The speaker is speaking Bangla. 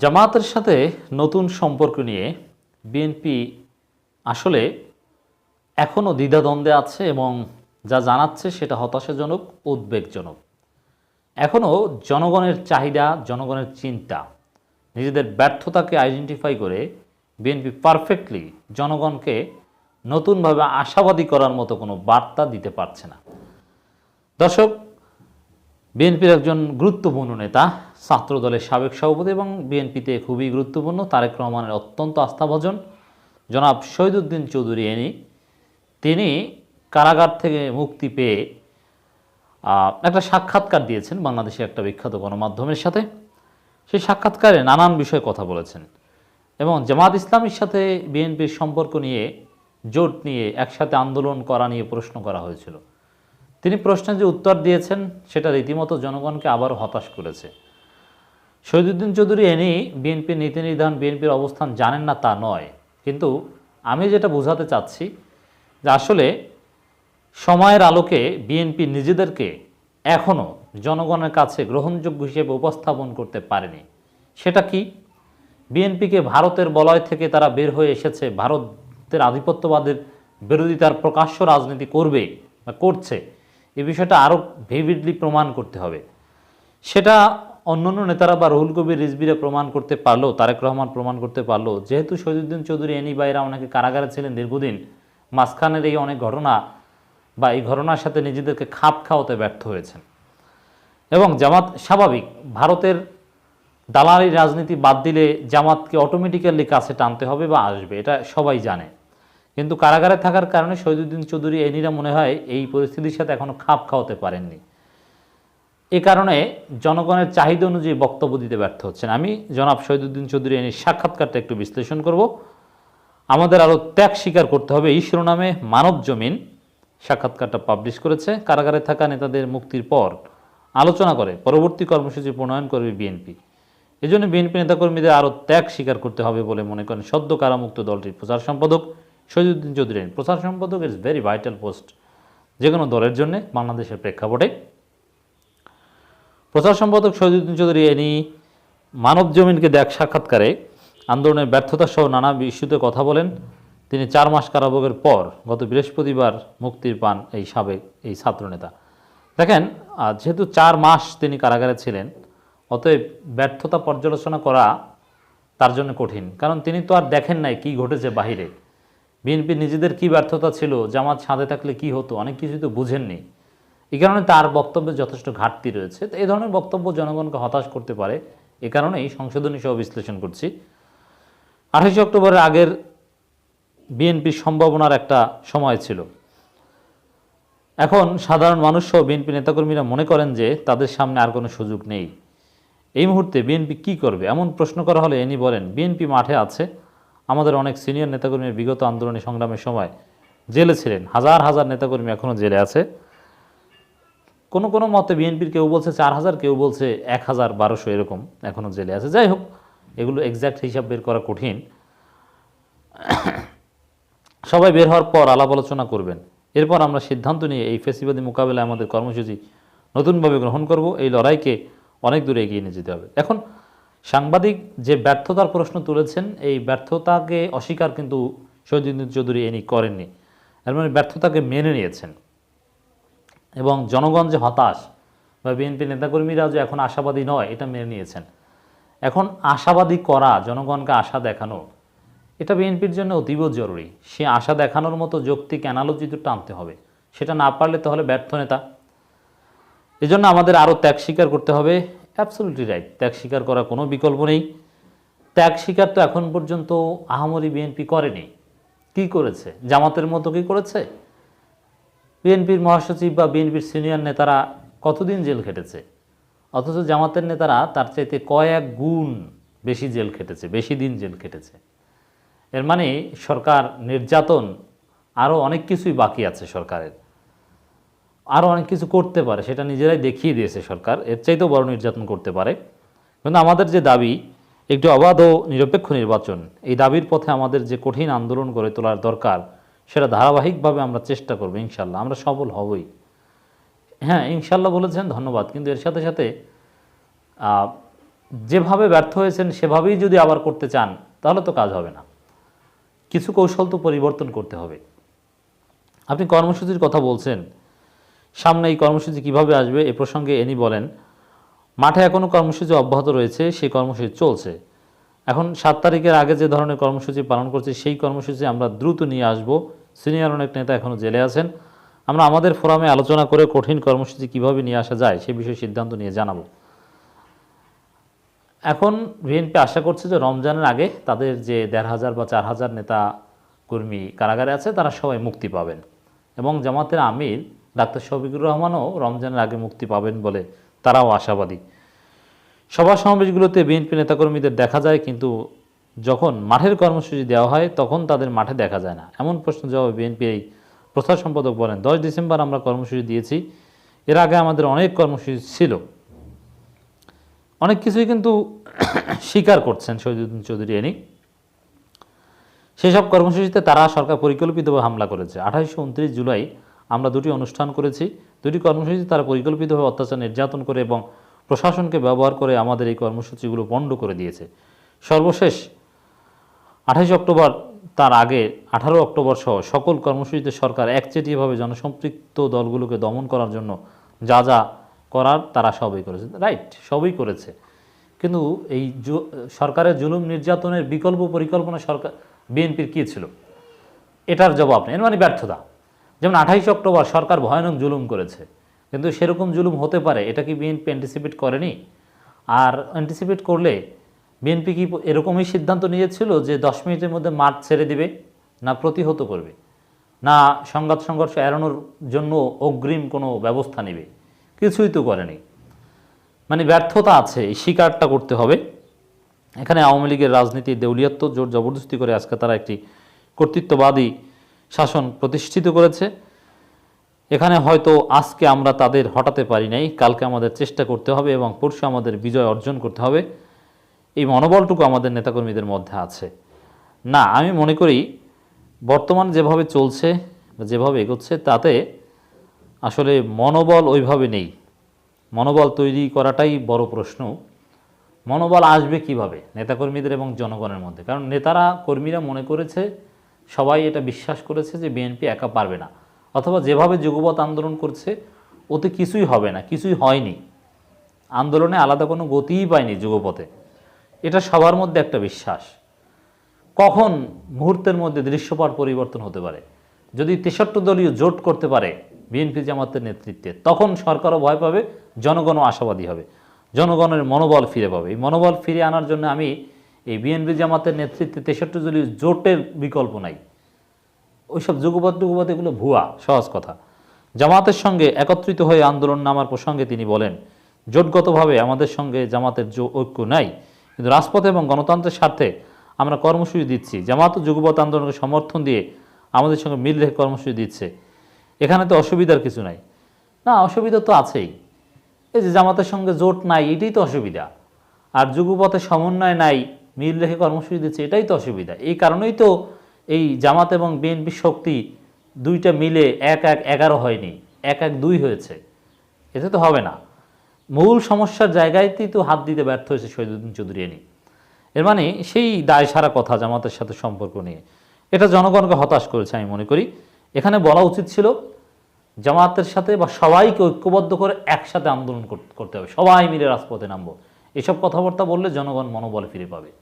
জামাতের সাথে নতুন সম্পর্ক নিয়ে বিএনপি আসলে এখনও দ্বিধাদ্বন্দ্বে আছে এবং যা জানাচ্ছে সেটা হতাশাজনক, উদ্বেগজনক। এখনও জনগণের চাহিদা, জনগণের চিন্তা, নিজেদের ব্যর্থতাকে আইডেন্টিফাই করে বিএনপি পারফেক্টলি জনগণকে নতুনভাবে আশাবাদী করার মতো কোনো বার্তা দিতে পারছে না। দর্শক বিএনপির একজন গুরুত্বপূর্ণ নেতা ছাত্র দলের সাবেক সভাপতি এবং বিএনপিতে খুবই গুরুত্বপূর্ণ তারেক রহমানের অত্যন্ত আস্থাভাজন জনাব শহীদুদ্দিন চৌধুরী এনি। তিনি কারাগার থেকে মুক্তি পেয়ে একটা সাক্ষাৎকার দিয়েছেন বাংলাদেশের একটা বিখ্যাত গণমাধ্যমের সাথে। সেই সাক্ষাৎকারে নানান বিষয়ে কথা বলেছেন এবং জামাত ইসলামীর সাথে বিএনপির সম্পর্ক নিয়ে জোট নিয়ে একসাথে আন্দোলন করা নিয়ে প্রশ্ন করা হয়েছিল। তিনি প্রশ্নের যে উত্তর দিয়েছেন, সেটা রীতিমতো জনগণকে আবারও হতাশ করেছে। শহীদুদ্দিন চৌধুরী এনি বিএনপির নীতি নির্ধারণ, বিএনপির অবস্থান জানেন না তা নয়। কিন্তু আমি যেটা বোঝাতে চাচ্ছি, যে আসলে সময়ের আলোকে বিএনপি নিজেদেরকে এখনও জনগণের কাছে গ্রহণযোগ্য হিসেবে উপস্থাপন করতে পারেনি। সেটা কি? বিএনপিকে ভারতের বলয় থেকে তারা বের হয়ে এসেছে, ভারতের আধিপত্যবাদের বিরোধিতার প্রকাশ্য রাজনীতি করবে বা করছে এই বিষয়টা আরও ভিভিডলি প্রমাণ করতে হবে। সেটা অন্যান্য নেতারা বা রুহুল কবির রিজবিরা প্রমাণ করতে পারল, তারেক রহমান প্রমাণ করতে পারল। যেহেতু শহীদুদ্দিন চৌধুরী, এনি বাইরা অনেকে কারাগারে ছিলেন দীর্ঘদিন, মাঝখানের এই অনেক ঘটনা বা এই ঘটনার সাথে নিজেদেরকে খাপ খাওয়াতে ব্যর্থ হয়েছেন। এবং জামাত স্বাভাবিক, ভারতের দালালি রাজনীতি বাদ দিলে জামাতকে অটোমেটিক্যালি কাছে টানতে হবে বা আসবে, এটা সবাই জানে। কিন্তু কারাগারে থাকার কারণে শহীদুদ্দিন চৌধুরী এনিরা মনে হয় এই পরিস্থিতির সাথে এখনও খাপ খাওয়াতে পারেননি। এ কারণে জনগণের চাহিদা অনুযায়ী বক্তব্য দিতে ব্যর্থ হচ্ছেন। আমি জনাব শহীদুদ্দিন চৌধুরী এনির সাক্ষাৎকারটা একটু বিশ্লেষণ করব। আমাদের আরও ত্যাগ স্বীকার করতে হবে। এই শিরোনামে মানব জমিন সাক্ষাৎকারটা পাবলিশ করেছে। কারাগারে থাকা নেতাদের মুক্তির পর আলোচনা করে। পরবর্তী কর্মসূচি প্রণয়ন করবে বিএনপি এজন্য বিএনপি নেতাকর্মীদের আরও ত্যাগ স্বীকার করতে হবে বলে মনে করেন সদ্য কারামুক্ত দলটির প্রচার সম্পাদক শহীদুদ্দিন চৌধুরী প্রচার সম্পাদক ইজ ভেরি ভাইটাল পোস্ট যে কোনো দলের জন্য বাংলাদেশের প্রেক্ষাপটে। প্রচার সম্পাদক শহীদুদ্দিন চৌধুরী এনি মানব জমিনকে দেখ সাক্ষাৎকারে আন্দোলনের ব্যর্থতা সহ নানা ইস্যুতে কথা বলেন। তিনি চার মাস কারাভোগের পর গত বৃহস্পতিবার মুক্তির পান এই সাবেক, এই ছাত্রনেতা। দেখেন যেহেতু চার মাস তিনি কারাগারে ছিলেন, অতএব ব্যর্থতা পর্যালোচনা করা তার জন্য কঠিন। কারণ তিনি তো আর দেখেন নাই কি ঘটেছে বাহিরে। বিএনপি নিজেদের কি ব্যর্থতা ছিল, জামাত ছাদে থাকলে কি হতো, অনেক কিছুই তো বুঝেননি। এই কারণে তার বক্তব্যে যথেষ্ট ঘাটতি রয়েছে। তো এই ধরনের বক্তব্য জনগণকে হতাশ করতে পারে, এ কারণেই সংশোধনী সহ বিশ্লেষণ করছি। আঠাশে অক্টোবরের আগের বিএনপির সম্ভাবনার একটা সময় ছিল। এখন সাধারণ মানুষ সহ বিএনপি নেতাকর্মীরা মনে করেন যে তাদের সামনে আর কোনো সুযোগ নেই। এই মুহূর্তে বিএনপি কি করবে? এমন প্রশ্ন করা হলে এনি বলেন, বিএনপি মাঠে আছে আমাদের অনেক সিনিয়র নেতাকর্মী বিগত আন্দোলনী সংগ্রামের সময় জেলে ছিলেন। হাজার হাজার নেতাকর্মী এখনও জেলে আছে। কোনো কোনো মতে বিএনপির কেউ বলছে চার হাজার, কেউ বলছে এক হাজার বারোশো এরকম এখনও জেলে আছে। যাই হোক, এগুলো এক্স্যাক্ট হিসাব বের করা কঠিন। সবাই বের হওয়ার পর আলাপ আলোচনা করবেন। এরপর আমরা সিদ্ধান্ত নিয়ে এই ফেসিবাদী মোকাবেলায় আমাদের কর্মসূচি নতুনভাবে গ্রহণ করব। এই লড়াইকে অনেক দূরে এগিয়ে নিয়ে যেতে হবে। এখন সাংবাদিক যে ব্যর্থতার প্রশ্ন তুলেছেন, এই ব্যর্থতাকে অস্বীকার কিন্তু শহীদুদ্দিন চৌধুরী এনি করেননি। এর মানে ব্যর্থতাকে মেনে নিয়েছেন। এবং জনগণ যে হতাশ বা বিএনপি নেতাকর্মীরা যে এখন আশাবাদী নয়, এটা মেনে নিয়েছেন। এখন আশাবাদী করা, জনগণকে আশা দেখানো, এটা বিএনপির জন্য অতীব জরুরি। সে আশা দেখানোর মতো যৌক্তিক অ্যানালজি তো টানতে হবে। সেটা না পারলে তাহলে ব্যর্থ নেতা। এজন্য আমাদের আরও ত্যাগ স্বীকার করতে হবে। অ্যাবসলিউটলি রাইট ত্যাগ স্বীকার করার কোনো বিকল্প নেই। ত্যাগ স্বীকার তো এখন পর্যন্ত আহামরি বিএনপি করেনি। কি করেছে? জামাতের মতো কি করেছে? বিএনপির মহাসচিব বা বিএনপির সিনিয়র নেতারা কতদিন জেল খেটেছে? অথচ জামাতের নেতারা তার চাইতে কয়েক গুণ বেশি জেল খেটেছে, বেশি দিন জেল খেটেছে। এর মানে সরকার নির্যাতন আরও অনেক কিছুই বাকি আছে সরকারের। আরও অনেক কিছু করতে পারে, সেটা নিজেরাই দেখিয়ে দিয়েছে সরকার। এর চাইতেও বড় নির্যাতন করতে পারে। কিন্তু আমাদের যে দাবি, একটি অবাধ ও নিরপেক্ষ নির্বাচন, এই দাবির পথে আমাদের যে কঠিন আন্দোলন গড়ে তোলার দরকার, সেটা ধারাবাহিকভাবে আমরা চেষ্টা করব ইনশাল্লাহ আমরা সফল হবই। হ্যাঁ ইনশাল্লাহ বলেছেন, ধন্যবাদ। কিন্তু এর সাথে সাথে যেভাবে ব্যর্থ হয়েছেন, সেভাবেই যদি আবার করতে চান, তাহলে তো কাজ হবে না। কিছু কৌশল তো পরিবর্তন করতে হবে। আপনি কর্মসূচির কথা বলছেন সামনে এই কর্মসূচি কীভাবে আসবে এ প্রসঙ্গে এনি বলেন, মাঠে এখনও কর্মসূচি অব্যাহত রয়েছে সেই কর্মসূচি চলছে। এখন সাত তারিখের আগে যে ধরনের কর্মসূচি পালন করছি, সেই কর্মসূচি আমরা দ্রুত নিয়ে আসব। সিনিয়র অনেক নেতা এখনও জেলে আছেন। আমরা আমাদের ফোরামে আলোচনা করে কঠিন কর্মসূচি কীভাবে নিয়ে আসা যায়, সে বিষয়ে সিদ্ধান্ত নিয়ে জানাব। এখন বিএনপি আশা করছে যে রমজানের আগে তাদের যে দেড় হাজার বা চার হাজার নেতা কর্মী কারাগারে আছে, তারা সবাই মুক্তি পাবেন। এবং জামাতের আমির ডাক্তার শফিকুর রহমানও রমজানের আগে মুক্তি পাবেন বলে তারাও আশাবাদী। সভা সমাবেশগুলোতে বিএনপি নেতাকর্মীদের দেখা যায়, কিন্তু যখন মাঠের কর্মসূচি দেওয়া হয়, তখন তাদের মাঠে দেখা যায় না। এমন প্রশ্ন জবাবে বিএনপি এই প্রচার সম্পাদক বলেন, দশ ডিসেম্বর আমরা কর্মসূচি দিয়েছি। এর আগে আমাদের অনেক কর্মসূচি ছিল। অনেক কিছুই কিন্তু স্বীকার করছেন শহীদুদ্দিন চৌধুরী এনি। সেসব কর্মসূচিতে তারা সরকার পরিকল্পিতভাবে হামলা করেছে। আঠাশশো জুলাই আমরা দুটি অনুষ্ঠান করেছি, দুটি কর্মসূচিতে তারা পরিকল্পিতভাবে অত্যাচার নির্যাতন করে এবং প্রশাসনকে ব্যবহার করে আমাদের এই কর্মসূচিগুলো পণ্ড করে দিয়েছে। সর্বশেষ আঠাশে অক্টোবর তার আগে আঠারো অক্টোবর সহ সকল কর্মসূচিতে সরকার একচেটিয়াভাবে জনসম্পৃক্ত দলগুলোকে দমন করার জন্য যা যা করার তারা সবই করেছে। রাইট, সবই করেছে। কিন্তু এই সরকারের জুলুম নির্যাতনের বিকল্প পরিকল্পনা সরকার, বিএনপির কী ছিল? এটার জবাব নেই। মানে ব্যর্থতা। যেমন আঠাইশে অক্টোবর সরকার ভয়ানক জুলুম করেছে, কিন্তু সেরকম জুলুম হতে পারে, এটা কি বিএনপি অ্যান্টিসিপেট করেনি? আর অ্যান্টিসিপেট করলে বিএনপি কি এরকমই সিদ্ধান্ত নিয়েছিল যে দশ মিনিটের মধ্যে মাঠ ছেড়ে দিবে, না প্রতিহত করবে? না সংঘাত সংঘর্ষ এড়ানোর জন্য অগ্রিম কোনো ব্যবস্থা নেবে? কিছুই তো করেনি। মানে ব্যর্থতা আছে স্বীকারটা করতে হবে। এখানে আওয়ামী লীগের রাজনীতি দেউলিয়াত্ব, জোর জবরদস্তি করে আজকে তারা একটি কর্তৃত্ববাদী শাসন প্রতিষ্ঠিত করেছে। এখানে হয়তো আজকে আমরা তাদের হটাতে পারি নাই, কালকে আমাদের চেষ্টা করতে হবে এবং পরশু আমাদের বিজয় অর্জন করতে হবে। এই মনোবলটুকু আমাদের নেতাকর্মীদের মধ্যে আছে। না, আমি মনে করি বর্তমান যেভাবে চলছে যেভাবে এগোচ্ছে, তাতে আসলে মনোবল ওইভাবে নেই। মনোবল তৈরি করাটাই বড় প্রশ্ন। মনোবল আসবে কীভাবে নেতাকর্মীদের এবং জনগণের মধ্যে? কারণ নেতারা, কর্মীরা মনে করেছে সবাই এটা বিশ্বাস করেছে যে বিএনপি একা পারবে না। অথবা যেভাবে যুগপৎ আন্দোলন করছে, ওতে কিছুই হবে না, কিছুই হয়নি। আন্দোলনে আলাদা কোনো গতিই পায়নি যুগপথে। এটা সবার মধ্যে একটা বিশ্বাস। কখন মুহূর্তের মধ্যে দৃশ্যপট পরিবর্তন হতে পারে? যদি তেষট্টি দলীয় জোট করতে পারে বিএনপি জামাতের নেতৃত্বে, তখন সরকারও ভয় পাবে, জনগণও আশাবাদী হবে। জনগণের মনোবল ফিরে পাবে। এই মনোবল ফিরে আনার জন্য আমি এই বিএনপি জামাতের নেতৃত্বে তেষট্টি দলীয় জোটের বিকল্প নাই। ওইসব যুগপথ টুগপথ এগুলো ভুয়া, সহজ কথা। জামাতের সঙ্গে একত্রিত হয়ে আন্দোলন নামার প্রসঙ্গে তিনি বলেন, জোটগতভাবে আমাদের সঙ্গে জামাতের ঐক্য নাই, কিন্তু রাজপথ এবং গণতন্ত্রের স্বার্থে আমরা কর্মসূচি দিচ্ছি। জামাত ও যুগপথ আন্দোলনকে সমর্থন দিয়ে আমাদের সঙ্গে মিল রেখে কর্মসূচি দিচ্ছে। এখানে তো অসুবিধার কিছু নাই। না, অসুবিধা তো আছেই। এই যে জামাতের সঙ্গে জোট নাই, এটাই তো অসুবিধা। আর যুগপথে সমন্বয় নাই মিল রেখে কর্মসূচি দিচ্ছে, এটাই তো অসুবিধা। এই কারণেই তো এই জামাত এবং বিএনপি শক্তি দুইটা মিলে এক এক এগারো হয়নি, এক এক দুই হয়েছে। এতে তো হবে না। মূল সমস্যার জায়গায়তেই তো হাত দিতে ব্যর্থ হয়েছে শহীদুদ্দিন চৌধুরী এনি। এর মানে সেই দায় সারা কথা জামাতের সাথে সম্পর্ক নিয়ে। এটা জনগণকে হতাশ করেছে আমি মনে করি। এখানে বলা উচিত ছিল, জামাতের সাথে বা সবাইকে ঐক্যবদ্ধ করে একসাথে আন্দোলন করতে হবে, সবাই মিলে রাজপথে নামবো। এসব কথাবার্তা বললে জনগণ মনোবল ফিরে পাবে।